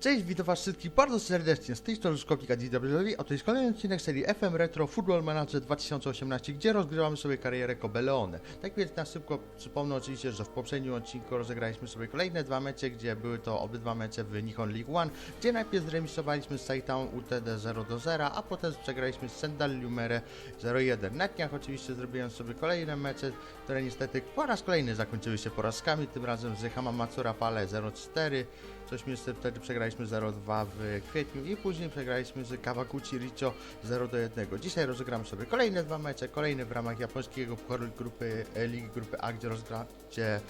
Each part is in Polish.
Cześć, witam was wszystkich bardzo serdecznie z tej strony Szkopika DWW, a to jest kolejny odcinek serii FM Retro Football Manager 2018, gdzie rozgrywamy sobie karierę Cobeleone. Tak więc na szybko przypomnę oczywiście, że w poprzednim odcinku rozegraliśmy sobie kolejne dwa mecze, gdzie były to obydwa mecze w Nihon League One, gdzie najpierw zremisowaliśmy z Saitown UTD 0 do 0, a potem przegraliśmy z Sendal Lumere 0-1. Na dniach oczywiście zrobiłem sobie kolejne mecze, które niestety po raz kolejny zakończyły się porażkami, tym razem z Hamamatsu Pale 0-4, Coś mi jeszcze wtedy przegraliśmy 0-2 w kwietniu i później przegraliśmy z Kawaguchi Richo 0-1. Dzisiaj rozegramy sobie kolejne dwa mecze, kolejne w ramach japońskiego grupy e, Ligi Grupy A, gdzie rozgra, gdzie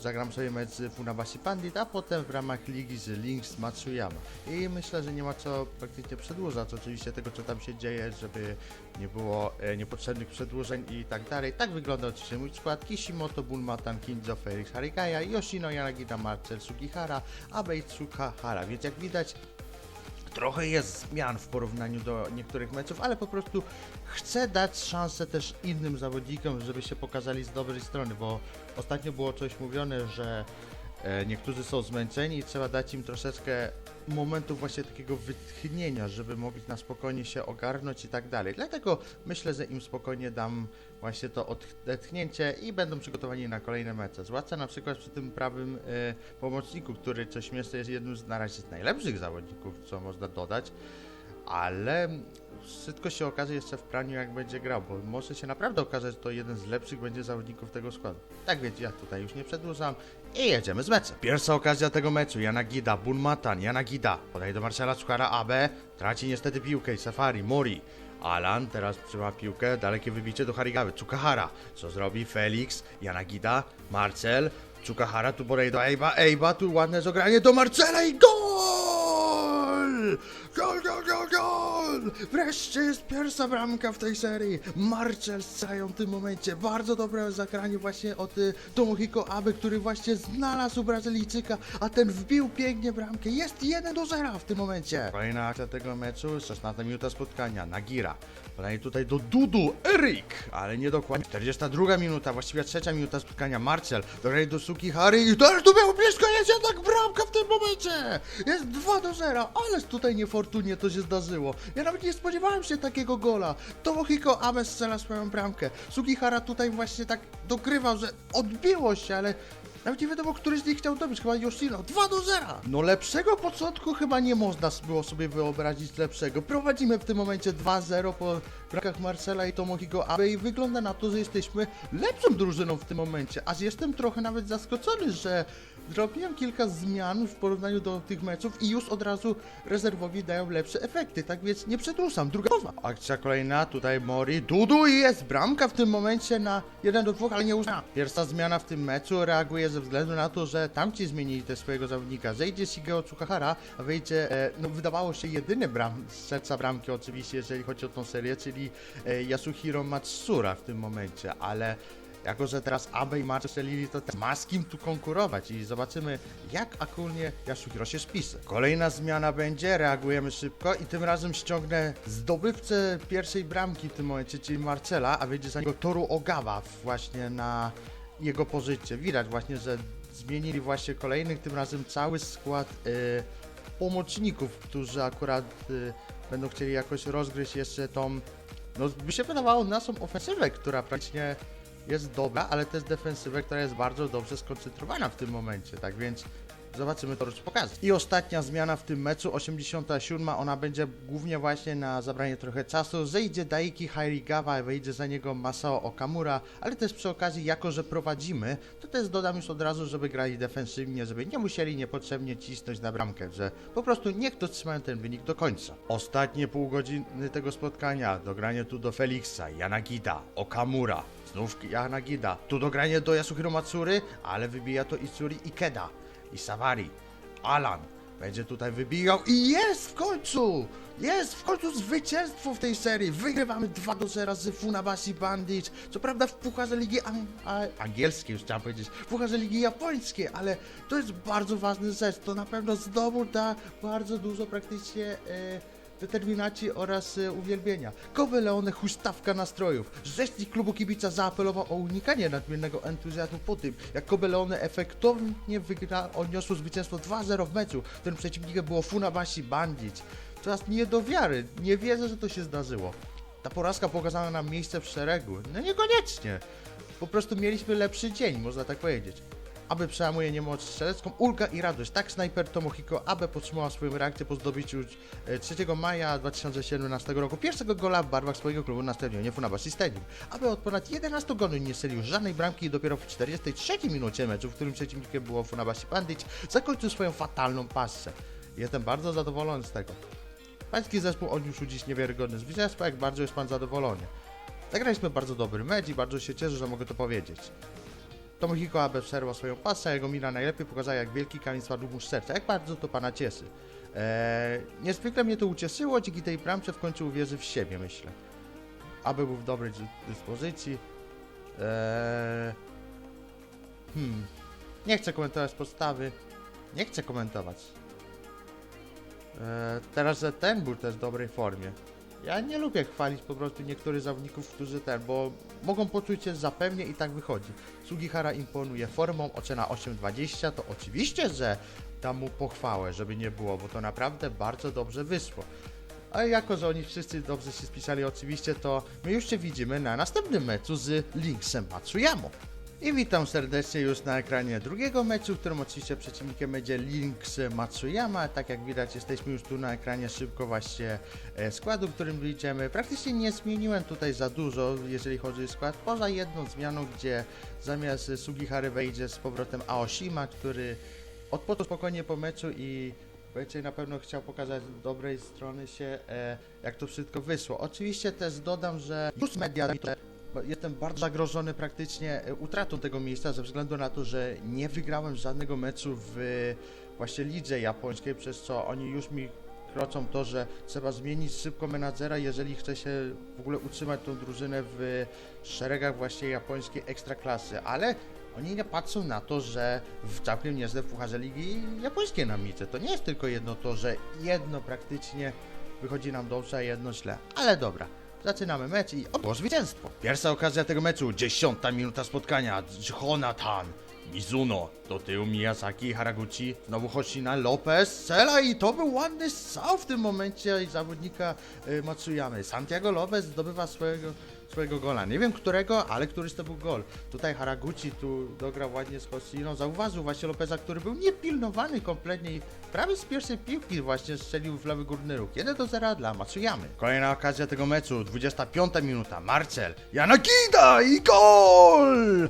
zagram sobie mecz z Funabashi Pandit, a potem w ramach ligi z Lynx Matsuyama. I myślę, że nie ma co praktycznie przedłużać oczywiście tego, co tam się dzieje, żeby nie było e, niepotrzebnych przedłużeń i tak dalej. Tak wygląda oczywiście mój skład. Kishimoto, Bulmatan, Kinzo, Felix Harigaya, Yoshino, Yanagida, Marcel, Sugihara, Abe Tsukahara. Więc jak widać, trochę jest zmian w porównaniu do niektórych meczów, ale po prostu chcę dać szansę też innym zawodnikom, żeby się pokazali z dobrej strony, bo ostatnio było coś mówione, że niektórzy są zmęczeni i trzeba dać im troszeczkę momentu właśnie takiego wytchnienia, żeby mogli na spokojnie się ogarnąć i tak dalej. Dlatego myślę, że im spokojnie dam właśnie to odetchnięcie i będą przygotowani na kolejne mecze. Zwłaszcza na przykład przy tym prawym e, pomocniku, który co śmieszne jest jednym z na razie z najlepszych zawodników, co można dodać, ale wszystko się okaże jeszcze w praniu jak będzie grał, bo może się naprawdę okazać, że to jeden z lepszych będzie zawodników tego składu. Tak więc ja tutaj już nie przedłużam i jedziemy z meczem. Pierwsza okazja tego meczu, Yanagida, Bulmatan, Yanagida, podaje do Marcela Suchara, Abe, traci niestety piłkę, Safari, Mori, Alan teraz trzyma piłkę, dalekie wybicie do Harigawy, Tsukahara, co zrobi Felix, Yanagida, Marcel, Tsukahara, tu podaje do Ejba, Ejba, tu ładne zagranie do Marcela i gol! Gol, gol, gol, Wreszcie jest pierwsza bramka w tej serii. Marcel strzelają w tym momencie. Bardzo dobre zagranie właśnie od y, Tomohiko Abe, który właśnie znalazł Brazylijczyka, a ten wbił pięknie bramkę. Jest 1 do 0 w tym momencie. Kolejna akcja tego meczu, 16 minuta spotkania, Nagira. Podaje tutaj do Dudu, Erik, ale nie dokładnie. 42 minuta, właściwie trzecia minuta spotkania, Marcel. Dodaje do Suki Harry i też tu było blisko, jest jednak bramka w tym momencie. Jest 2 do 0, ależ tutaj niefortunnie to się zdarzyło. Ja nawet nie spodziewałem się takiego gola. Tomohiko Abe strzela swoją bramkę. Sugihara tutaj właśnie tak dogrywał, że odbiło się, ale nawet nie wiadomo, który z nich chciał dobić, chyba Yoshino. 2 do 0! No lepszego początku chyba nie można było sobie wyobrazić lepszego. Prowadzimy w tym momencie 2-0 po brakach Marcela i Tomohiko Abe i wygląda na to, że jesteśmy lepszą drużyną w tym momencie. Aż jestem trochę nawet zaskoczony, że zrobiłem kilka zmian w porównaniu do tych meczów i już od razu rezerwowi dają lepsze efekty, tak więc nie przedłużam. Druga połowa. Akcja kolejna, tutaj Mori, Dudu i jest bramka w tym momencie na 1 do 2, ale nie użyła. Pierwsza zmiana w tym meczu reaguje ze względu na to, że tamci zmienili też swojego zawodnika. Zejdzie Shigeo Tsukahara, a wyjdzie, e, no wydawało się jedyny bram, serca bramki oczywiście, jeżeli chodzi o tą serię, czyli e, Yasuhiro Matsura w tym momencie, ale jako, że teraz Abe i Marcel strzelili, to ma z kim tu konkurować i zobaczymy, jak aktualnie Yasuhiro się spisy. Kolejna zmiana będzie, reagujemy szybko i tym razem ściągnę zdobywcę pierwszej bramki w tym momencie, czyli Marcela, a wyjdzie za niego Toru Ogawa właśnie na jego pożycie. Widać właśnie, że zmienili właśnie kolejnych, tym razem cały skład y, pomocników, którzy akurat y, będą chcieli jakoś rozgryźć jeszcze tą, no by się wydawało, naszą ofensywę, która praktycznie jest dobra, ale też defensywę, która jest bardzo dobrze skoncentrowana w tym momencie, tak więc zobaczymy to już pokazać. I ostatnia zmiana w tym meczu, 87, ona będzie głównie właśnie na zabranie trochę czasu. Zejdzie Daiki Hairigawa, wejdzie za niego Masao Okamura, ale też przy okazji, jako że prowadzimy, to też dodam już od razu, żeby grali defensywnie, żeby nie musieli niepotrzebnie cisnąć na bramkę, że po prostu niech dotrzymają ten wynik do końca. Ostatnie pół godziny tego spotkania, dogranie tu do Felixa, Yanagida, Okamura, Znów Yanagida. Tu dogranie do Yasuhiro Matsury, ale wybija to Itsuri Ikeda. I Savari. Alan będzie tutaj wybijał i jest w końcu! Jest w końcu zwycięstwo w tej serii. Wygrywamy 2 do 0 z Funabashi Bandits. Co prawda w Pucharze Ligi An- a- Angielskiej, już chciałem powiedzieć, w Pucharze Ligi Japońskiej, ale to jest bardzo ważny rzecz. To na pewno znowu da bardzo dużo praktycznie e, determinacji oraz e, uwielbienia. Kobe Leone huśtawka nastrojów. Rzecznik klubu kibica zaapelował o unikanie nadmiernego entuzjazmu po tym, jak Kobe Leone efektownie wygra, odniosło zwycięstwo 2-0 w meczu, w którym przeciwnikiem było Funabashi Bandit. To jest nie do wiary, nie wierzę, że to się zdarzyło. Ta porażka pokazała nam miejsce w szeregu. No niekoniecznie. Po prostu mieliśmy lepszy dzień, można tak powiedzieć. Aby przełamuje niemoc strzelecką, ulga i radość. Tak snajper Tomohiko Abe podtrzymała swoją reakcję po zdobyciu e, 3 maja 2017 roku pierwszego gola w barwach swojego klubu na stadionie Funabashi Stadium. Abe od ponad 11 godzin nie strzelił żadnej bramki i dopiero w 43 minucie meczu, w którym przeciwnikiem było Funabashi Bandit, zakończył swoją fatalną pasję. Jestem bardzo zadowolony z tego. Pański zespół odniósł dziś niewiarygodne zwycięstwo, jak bardzo jest pan zadowolony. Zagraliśmy bardzo dobry mecz i bardzo się cieszę, że mogę to powiedzieć. Tomohiko Abe przerwał swoją pasę, jego mina najlepiej pokazała, jak wielki kamień spadł mu z serca. Jak bardzo to pana cieszy. Eee, niezwykle mnie to ucieszyło, dzięki tej bramce w końcu uwierzy w siebie, myślę. Aby był w dobrej dy- dyspozycji. Eee, hmm. Nie chcę komentować podstawy. Nie chcę komentować. Eee, teraz, ten był też w dobrej formie. Ja nie lubię chwalić po prostu niektórych zawodników, którzy ten, bo mogą poczuć się zapewnie i tak wychodzi. Sugihara imponuje formą, ocena 8.20, to oczywiście, że dam mu pochwałę, żeby nie było, bo to naprawdę bardzo dobrze wyszło. A jako, że oni wszyscy dobrze się spisali oczywiście, to my już się widzimy na następnym meczu z Linksem Matsuyamo. I witam serdecznie już na ekranie drugiego meczu, w którym oczywiście przeciwnikiem będzie Lynx Matsuyama. Tak jak widać, jesteśmy już tu na ekranie szybko właśnie e, składu, którym wyjdziemy. Praktycznie nie zmieniłem tutaj za dużo, jeżeli chodzi o skład, poza jedną zmianą, gdzie zamiast Sugihary wejdzie z powrotem Aoshima, który odpoczął spokojnie po meczu i Wojciech na pewno chciał pokazać z dobrej strony się, e, jak to wszystko wyszło. Oczywiście też dodam, że już media jestem bardzo zagrożony praktycznie e, utratą tego miejsca ze względu na to, że nie wygrałem żadnego meczu w e, właśnie lidze japońskiej, przez co oni już mi kroczą to, że trzeba zmienić szybko menadżera, jeżeli chce się w ogóle utrzymać tą drużynę w szeregach właśnie japońskiej ekstraklasy, ale oni nie patrzą na to, że w całkiem niezłe w Pucharze Ligi Japońskiej na mice. To nie jest tylko jedno to, że jedno praktycznie wychodzi nam dobrze, a jedno źle. Ale dobra, zaczynamy mecz i o, było zwycięstwo. Pierwsza okazja tego meczu, dziesiąta minuta spotkania. Jonathan, Mizuno, do tyłu Miyazaki, Haraguchi, znowu Hoshina, Lopez, strzela i to był ładny strzał w tym momencie i zawodnika y, Matsuyamy. Santiago Lopez zdobywa swojego, swojego gola. Nie wiem którego, ale któryś to był gol. Tutaj Haraguchi tu dograł ładnie z Hoshiną. Zauważył właśnie Lopeza, który był niepilnowany kompletnie i prawie z pierwszej piłki właśnie strzelił w lewy górny róg. 1 do 0 dla Matsuyamy. Kolejna okazja tego meczu, 25 minuta. Marcel, Yanakida i gol!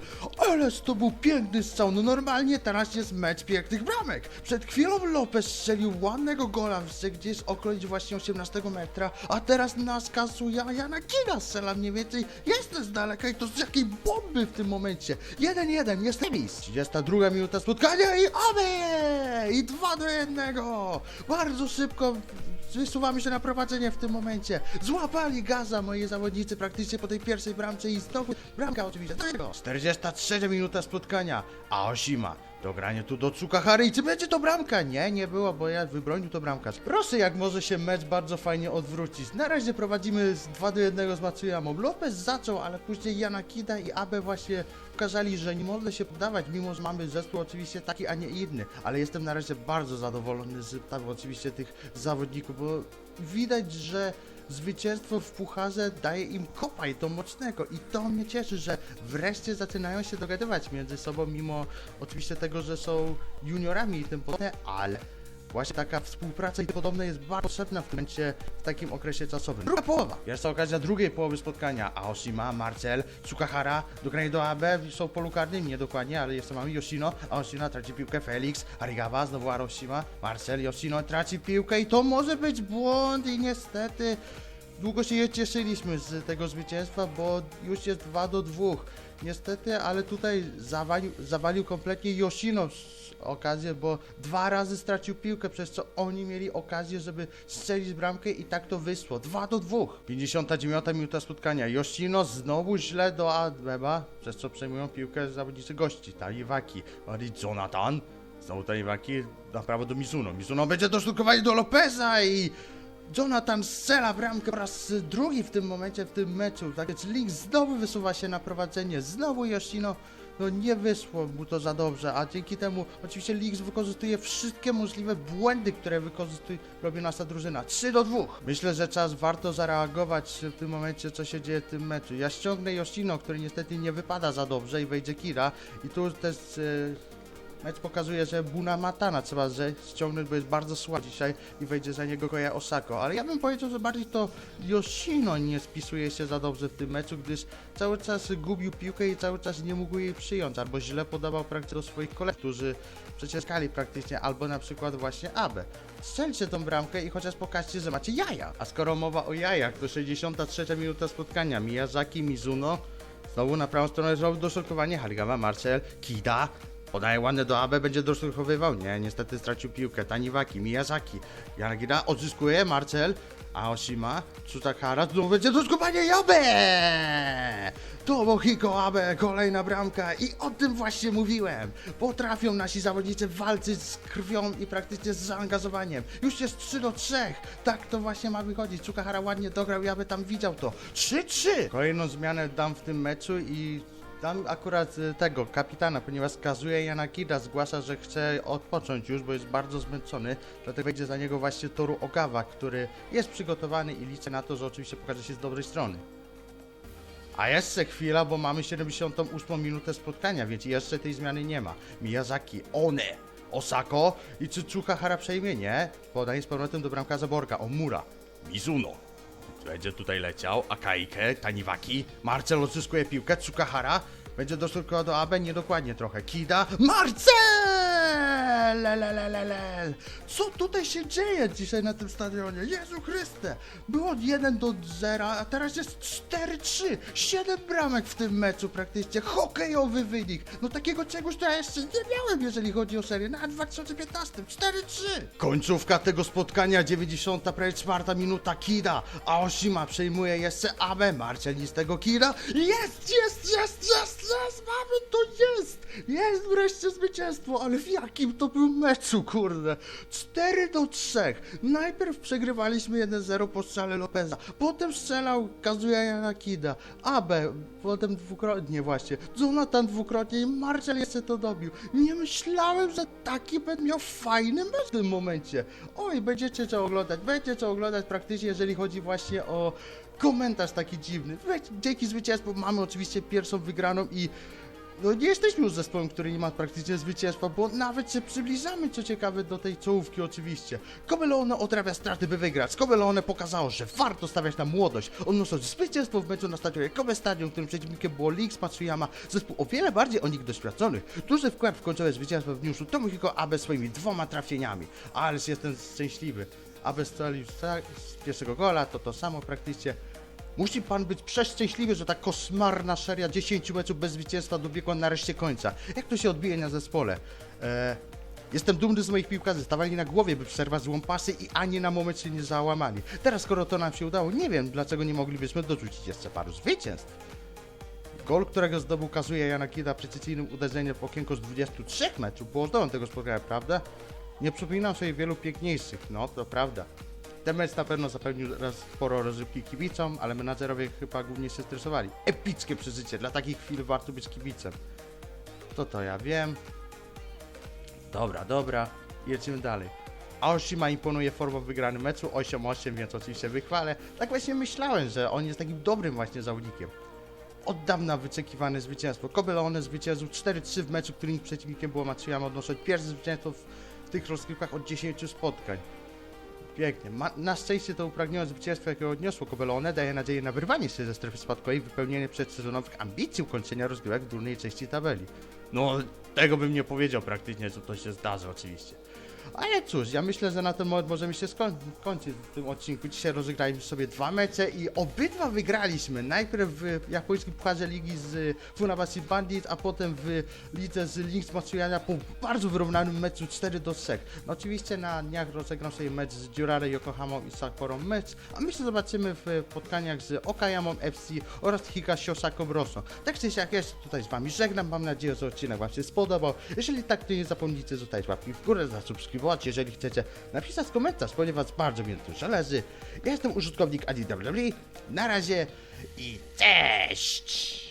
Ależ to był piękny strzał. No normalnie teraz jest mecz pięknych bramek. Przed chwilą Lopez strzelił ładnego gola, że gdzieś okolic właśnie 18 metra, a teraz nas kasuje, a Yanakida strzela mniej więcej. Jestem z daleka i to z jakiej bomby w tym momencie. 1-1, jest remis. 32 minuta spotkania i obe! I 2 do 1. Bardzo szybko Wysuwamy się na prowadzenie w tym momencie. Złapali gaza moi zawodnicy praktycznie po tej pierwszej bramce i znowu bramka oczywiście. do niego. 43 minuta spotkania. A Oshima. Dogranie tu do Tsukahary i czy będzie to bramka? Nie, nie było, bo ja wybronił to bramkarz. Proszę, jak może się mecz bardzo fajnie odwrócić. Na razie prowadzimy z 2 do 1 z Matsuyamą. Lopez zaczął, ale później Yanakida i Abe właśnie pokazali, że nie można się poddawać, mimo że mamy zespół oczywiście taki, a nie inny. Ale jestem na razie bardzo zadowolony z tam oczywiście tych zawodników, bo widać, że zwycięstwo w pucharze daje im kopa i to mocnego. I to mnie cieszy, że wreszcie zaczynają się dogadywać między sobą, mimo oczywiście tego, że są juniorami i tym podobne, ale Właśnie taka współpraca i podobne jest bardzo potrzebna w tym momencie, w takim okresie czasowym. Druga połowa. Pierwsza okazja drugiej połowy spotkania. Aoshima, Marcel, Tsukahara, dogranie do AB, są polu karnym, nie dokładnie, ale jeszcze mamy Yoshino. Aoshima traci piłkę, Felix, Arigawa, znowu Aoshima, Marcel, Yoshino traci piłkę i to może być błąd i niestety długo się je cieszyliśmy z tego zwycięstwa, bo już jest 2 do 2. Niestety, ale tutaj zawalił, zawalił kompletnie Yoshino okazję, bo dwa razy stracił piłkę, przez co oni mieli okazję, żeby strzelić bramkę i tak to wyszło. 2 do 2. 59 minuta spotkania. Yoshino znowu źle do Adweba, przez co przejmują piłkę zawodnicy gości. Taliwaki. Jonathan. Znowu Taliwaki na prawo do Mizuno. Mizuno będzie dosztukowanie do Lopeza i Jonathan strzela bramkę po raz drugi w tym momencie, w tym meczu. Tak więc Link znowu wysuwa się na prowadzenie. Znowu Yoshino no nie wyszło mu to za dobrze, a dzięki temu oczywiście Leaks wykorzystuje wszystkie możliwe błędy, które wykorzystuje, robi nasza drużyna. 3 do 2. Myślę, że czas warto zareagować w tym momencie, co się dzieje w tym meczu. Ja ściągnę Yoshino, który niestety nie wypada za dobrze i wejdzie Kira. I tu też e, Mecz pokazuje, że Buna Matana trzeba że ściągnąć, bo jest bardzo słaby dzisiaj i wejdzie za niego Koja Osako. Ale ja bym powiedział, że bardziej to Yoshino nie spisuje się za dobrze w tym meczu, gdyż cały czas gubił piłkę i cały czas nie mógł jej przyjąć, albo źle podawał praktycznie do swoich kolegów, którzy przecieskali praktycznie, albo na przykład właśnie Abe. Strzelcie tą bramkę i chociaż pokażcie, że macie jaja. A skoro mowa o jajach, to 63 minuta spotkania. Miyazaki, Mizuno, Znowu na prawą stronę zrobił doszlokowanie Harigawa, Marcel, Kida. Podaje ładnie do AB, będzie doszlokowywał. Nie, niestety stracił piłkę. Taniwaki, Miyazaki. Yanagida odzyskuje, Marcel. Aoshima, Tsutakara, znowu będzie doszlokowanie Abe! To Mohiko Abe, kolejna bramka i o tym właśnie mówiłem. Potrafią nasi zawodnicy walczyć z krwią i praktycznie z zaangażowaniem. Już jest 3 do 3. Tak to właśnie ma wychodzić. Tsukahara ładnie dograł, ja by tam widział to. 3-3. Kolejną zmianę dam w tym meczu i Dam akurat y, tego kapitana, ponieważ Kazuje Yanakida zgłasza, że chce odpocząć już, bo jest bardzo zmęczony, dlatego wejdzie za niego właśnie Toru Ogawa, który jest przygotowany i liczę na to, że oczywiście pokaże się z dobrej strony. A jeszcze chwila, bo mamy 78 minutę spotkania, więc jeszcze tej zmiany nie ma. Miyazaki, One, Osako i czy Tsukahara przejmie? Nie. Podaje z powrotem do bramkarza Borka, Omura, Mizuno. Będzie tutaj leciał, Akaike, Taniwaki, Marcel odzyskuje piłkę, Tsukahara, będzie doszło do Abe, niedokładnie trochę, Kida, Marcel! Lelelelelel. Co tutaj się dzieje dzisiaj na tym stadionie? Jezu Chryste! Było 1 do 0, a teraz jest 4-3. 7 bramek w tym meczu praktycznie. Hokejowy wynik. No takiego czegoś to ja jeszcze nie miałem, jeżeli chodzi o serię. Na 2015. 4-3. Końcówka tego spotkania, 90, prawie czwarta minuta. Kida. Aoshima przejmuje jeszcze Abe. Marcel z tego Kida. Jest, jest, jest, jest, jest. Mamy to, jest. Jest wreszcie zwycięstwo, ale w jakim to był meczu, kurde. 4 do 3. Najpierw przegrywaliśmy 1-0 po strzale Lopeza. Potem strzelał Kazuya Yanakida. Abe, potem dwukrotnie właśnie. Jonathan dwukrotnie i Marcel jeszcze to dobił. Nie myślałem, że taki będę miał fajny mecz w tym momencie. Oj, będziecie co oglądać. Będziecie co oglądać praktycznie, jeżeli chodzi właśnie o komentarz taki dziwny. Dzięki zwycięstwu mamy oczywiście pierwszą wygraną i no nie jesteśmy już zespołem, który nie ma praktycznie zwycięstwa, bo nawet się przybliżamy, co ciekawe, do tej czołówki oczywiście. Kobelone odrabia straty, by wygrać. Kobelone pokazało, że warto stawiać na młodość, odnosząc zwycięstwo w meczu na stadionie Kobe Stadium, którym przeciwnikiem było Leaks Matsuyama, zespół o wiele bardziej o nich doświadczonych. Duży wkład w końcowe zwycięstwo w Newszu Tomohiko Abe swoimi dwoma trafieniami. Ależ jestem szczęśliwy. Abe strzelił z pierwszego gola, to to samo praktycznie. Musi pan być przeszczęśliwy, że ta koszmarna seria 10 meczów bez zwycięstwa dobiegła nareszcie końca. Jak to się odbije na zespole? E, jestem dumny z moich piłkarzy, stawali na głowie, by przerwać złą pasy i ani na moment się nie załamali. Teraz, skoro to nam się udało, nie wiem, dlaczego nie moglibyśmy dorzucić jeszcze paru zwycięstw. Gol, którego zdobył Kazuje Yanakida precyzyjnym uderzeniem w okienko z 23 meczów, było zdolny tego spotkania, prawda? Nie przypominam sobie wielu piękniejszych, no to prawda. Ten mecz na pewno zapewnił raz sporo rozrywki kibicom, ale menadżerowie chyba głównie się stresowali. Epickie przeżycie, dla takich chwil warto być kibicem. To to ja wiem. Dobra, dobra, jedziemy dalej. Aoshima imponuje formą wygranym meczu 8-8, więc oczywiście wychwalę. Tak właśnie myślałem, że on jest takim dobrym właśnie zawodnikiem. Od dawna wyczekiwane zwycięstwo. Kobelone zwyciężył 4-3 w meczu, którym przeciwnikiem było Matsuyama, odnosząc pierwsze zwycięstwo w tych rozgrywkach od 10 spotkań. Pięknie. Ma, na szczęście to upragnione zwycięstwo, jakie odniosło Kobelone, daje nadzieję na wyrwanie się ze strefy spadkowej i wypełnienie przedsezonowych ambicji ukończenia rozgrywek w górnej części tabeli. No, tego bym nie powiedział praktycznie, że to się zdarzy oczywiście. Ale cóż, ja myślę, że na ten moment możemy się skończyć w tym odcinku. Dzisiaj rozegraliśmy sobie dwa mecze i obydwa wygraliśmy. Najpierw w japońskim pucharze ligi z Funabashi Bandit, a potem w lidze z Lynx Matsuyama po bardzo wyrównanym meczu 4 do 3. No oczywiście na dniach rozegram sobie mecz z Dziurare Yokohamą i Sakurą mecz, a my się zobaczymy w spotkaniach z Okayamą FC oraz Hikashi Osako Rosso. Tak czy siak, jest tutaj z Wami żegnam, mam nadzieję, że odcinek Wam się spodobał. Jeżeli tak, to nie zapomnijcie zostawić łapki w górę, zasubskrybować i jeżeli chcecie napisać komentarz, ponieważ bardzo mi to zależy. Ja jestem użytkownik AdiWW. Na razie i cześć!